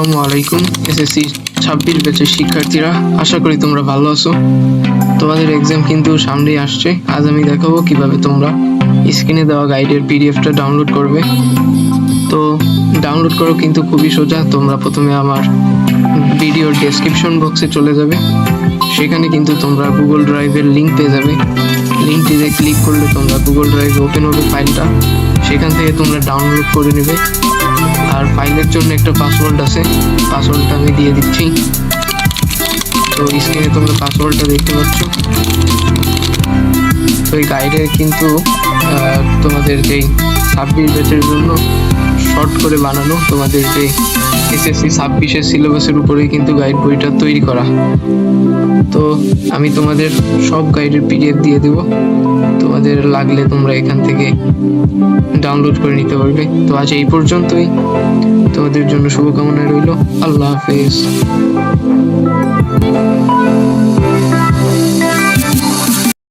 আসসালামু আলাইকুম। এসএসসি ছাব্বিশ ব্যাচের শিক্ষার্থীরা, আশা করি তোমরা ভালো আছো। তোমাদের এক্সাম কিন্তু সামনেই আসছে। আজ আমি দেখাবো কীভাবে তোমরা স্ক্রিনে দেওয়া গাইডের পিডিএফটা ডাউনলোড করবে। তো ডাউনলোড করো কিন্তু খুবই সোজা। তোমরা প্রথমে আমার ভিডিওর ডেসক্রিপশন বক্সে চলে যাবে। সেখানে কিন্তু তোমরা গুগল ড্রাইভের লিঙ্ক পেয়ে যাবে। লিঙ্কটিতে ক্লিক করলে তোমরা গুগল ড্রাইভে ওপেন হবে ফাইলটা সেখান থেকে তোমরা ডাউনলোড করে নেবে। আর ফাইলের জন্য একটা পাসওয়ার্ড আছে। পাসওয়ার্ডটা আমি দিয়ে দিচ্ছি। তো স্ক্রিনে তোমরা পাসওয়ার্ডটা দেখতে পাচ্ছ। তো এই গাইডের কিন্তু তোমাদের যেই ছাব্বিশ ব্যাচের জন্য শর্ট করে বানানো তোমাদের যে এসএসসি ছাব্বিশের সিলেবাসের উপরেই কিন্তু গাইড বইটা তৈরি করা। তো আমি তোমাদের সব গাইডের পিডিএফ দিয়ে দেব। তোমাদের লাগলে তোমরা এখান থেকে ডাউনলোড করে নিতে পারবে। তো আজ এই পর্যন্তই। তোমাদের জন্য শুভকামনা রইল। আল্লাহ হাফেজ।